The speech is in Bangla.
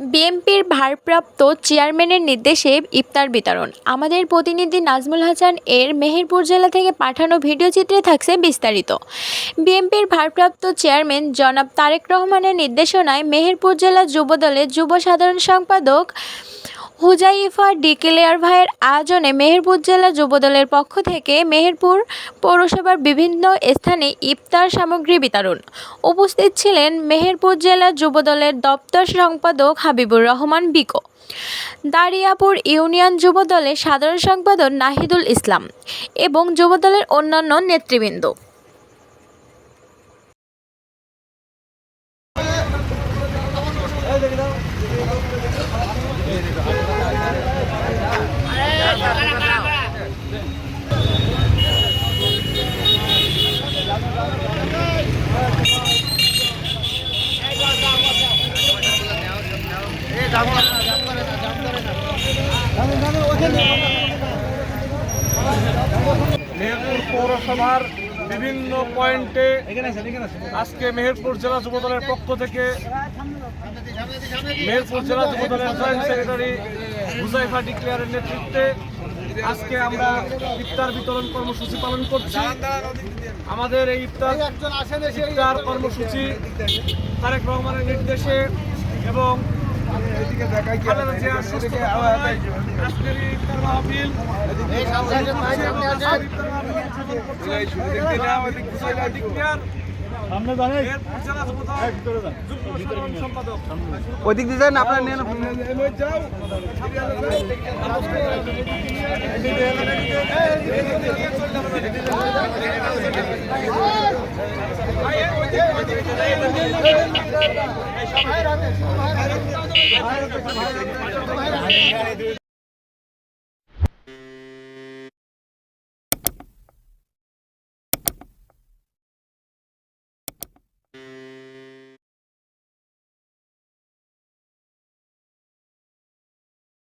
বিএনপির ভারপ্রাপ্ত চেয়ারম্যানের নির্দেশে ইফতার বিতরণ। আমাদের প্রতিনিধি নাজমুল হাসান এর মেহেরপুর জেলা থেকে পাঠানো ভিডিও চিত্রে থাকছে বিস্তারিত। বিএনপির ভারপ্রাপ্ত চেয়ারম্যান জনাব তারেক রহমানের নির্দেশনায় মেহেরপুর জেলা যুবদলের যুব সাধারণ সম্পাদক হুজাইফা ডিকেলেয়ার ভাইয়ের আয়োজনে মেহেরপুর জেলা যুবদলের পক্ষ থেকে মেহেরপুর পৌরসভার বিভিন্ন স্থানে ইফতার সামগ্রী বিতরণ। উপস্থিত ছিলেন মেহেরপুর জেলা যুবদলের দপ্তর সম্পাদক হাবিবুর রহমান বিকো। দারিয়াপুর ইউনিয়ন যুবদলের সাধারণ সম্পাদক নাহিদুল ইসলাম এবং যুবদলের অন্যান্য নেতৃবৃন্দ মেহেরপুর পৌরসভার বিভিন্ন পয়েন্টে আজকে মেহেরপুর জেলা যুবদলের পক্ষ থেকে মেহেরপুর জেলা যুবদলের জয়েন্ট সেক্রেটারি হুজাইফা ডিক্লেয়ারের নেতৃত্বে আজকে আমরা ইফতার বিতরণ কর্মসূচি পালন করছি। আমাদের এই ইফতার ইফতার কর্মসূচি তারেক রহমানের নির্দেশে এবং আজকের ইফতার মাহফিল ওইদিক দিয়ে যান আপনার নেন